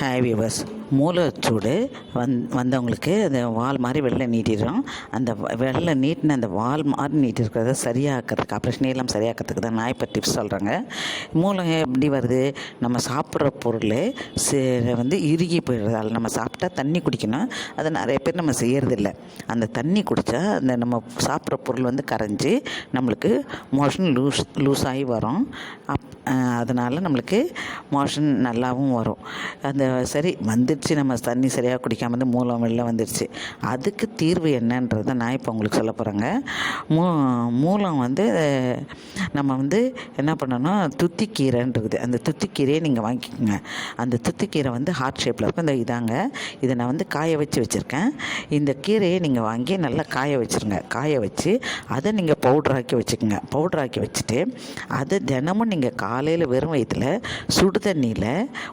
Hi viewers மூலச்சூடு வந் வந்தவங்களுக்கு அந்த வால் மாதிரி வெளில நீட்டிடுறோம். அந்த வ- வெளில நீட்டின அந்த வால் மாதிரி நீட்டிருக்கிறத சரியாக்கிறதுக்கு ஆப்ரேஷன் எல்லாம் சரியாக்கிறதுக்கு தான் நான் இப்போ டிப்ஸ் சொல்கிறேங்க மூலம் எப்படி வருது? நம்ம சாப்பிட்ற பொருள் சே வந்து இறுகி போயிடுறதால நம்ம சாப்பிட்டா தண்ணி குடிக்கணும். அதை நிறைய பேர் நம்ம செய்யறதில்ல. அந்த தண்ணி குடித்தா அந்த நம்ம சாப்பிட்ற பொருள் வந்து கரைஞ்சி நம்மளுக்கு மோஷன் லூஸ் லூஸ் ஆகி வரும். அப் அதனால் நம்மளுக்கு மோஷன் நல்லாவும் வரும். அந்த சரி வந்துடுச்சு நம்ம தண்ணி சரியாக குடிக்காம வந்து மூலம் வெளில வந்துடுச்சு. அதுக்கு தீர்வு என்னன்றதை நான் இப்போ உங்களுக்கு சொல்ல போகிறேங்க மூ மூலம் வந்து நம்ம வந்து என்ன பண்ணணும் துத்திக்கீரைன்றது. அந்த துத்திக்கீரையை நீங்கள் வாங்கிக்கோங்க. அந்த துத்திக்கீரை வந்து ஹார்ட் ஷேப்பில் இருக்கும் இந்த இதாங்க. இதை நான் வந்து காய வச்சு வச்சுருக்கேன். இந்த கீரையை நீங்கள் வாங்கி நல்லா காய வச்சுருங்க. காய வச்சு அதை நீங்கள் பவுட்ராக்கி வச்சுக்கோங்க. பவுட்ராக்கி வச்சுட்டு அதை தினமும் நீங்கள் கா காலையில் வெறும் வயிற்றில் சுடு தண்ணியில்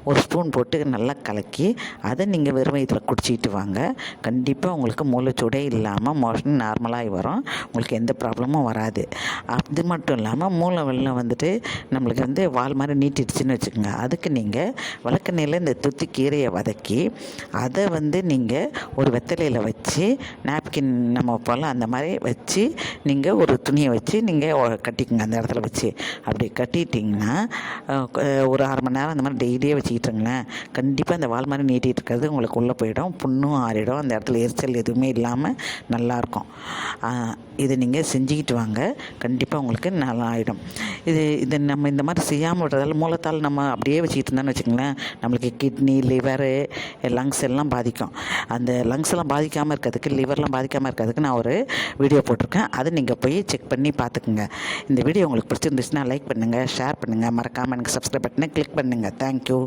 ஒரு ஸ்பூன் போட்டு நல்லா கலக்கி அதை நீங்கள் வெறும் வயிற்றில் குடிச்சிட்டு வாங்க. கண்டிப்பாக உங்களுக்கு மூளைச்சூடே இல்லாமல் மோஷன் நார்மலாகி வரும். உங்களுக்கு எந்த ப்ராப்ளமும் வராது. அது மட்டும் இல்லாமல் மூளை வெள்ளம் வந்துட்டு நம்மளுக்கு வந்து வால் மாதிரி நீட்டிடுச்சுன்னு வச்சுக்கோங்க. அதுக்கு நீங்கள் வழக்கெண்ணெயில் இந்த துத்தி கீரையை வதக்கி அதை வந்து நீங்கள் ஒரு வெத்தலையில் வச்சு நாப்கின் நம்ம போல் அந்த மாதிரி வச்சு நீங்கள் ஒரு துணியை வச்சு நீங்கள் கட்டிக்கோங்க அந்த இடத்துல வச்சு. அப்படி கட்டிட்டிங்கன்னா ஒரு அரை மணி நேரம் அந்த மாதிரி டெய்லியே வச்சுக்கிட்டுருங்களேன். கண்டிப்பாக அந்த வால் மாதிரி நீட்டிகிட்டு இருக்கிறது உங்களுக்கு உள்ளே போயிடும். புண்ணும் ஆறிடும். அந்த இடத்துல எரிச்சல் எதுவுமே இல்லாமல் நல்லாயிருக்கும் இதை நீங்கள் செஞ்சுக்கிட்டு வாங்க. கண்டிப்பாக உங்களுக்கு நல்லா ஆகிடும் இது இது நம்ம இந்த மாதிரி செய்யாமல் விடுறதால மூலத்தால் நம்ம அப்படியே வச்சுக்கிட்டு இருந்தோம்னு வச்சுக்கோங்களேன். நம்மளுக்கு கிட்னி லிவரு லங்ஸ் எல்லாம் பாதிக்கும். அந்த லங்ஸ் எல்லாம் பாதிக்காமல் இருக்கிறதுக்கு லிவர்லாம் பாதிக்காமல் இருக்கிறதுக்கு நான் ஒரு வீடியோ போட்டிருக்கேன். அதை நீங்கள் போய் செக் பண்ணி பார்த்துக்குங்க. இந்த வீடியோ உங்களுக்கு பிடிச்சிருந்துச்சுன்னா லைக் பண்ணுங்கள் ஷேர் பண்ணுங்கள் மறக்காமல் எனக்கு சப்ஸ்கிரைப் பட்டனை கிளிக் பண்ணுங்கள் தேங்க்யூ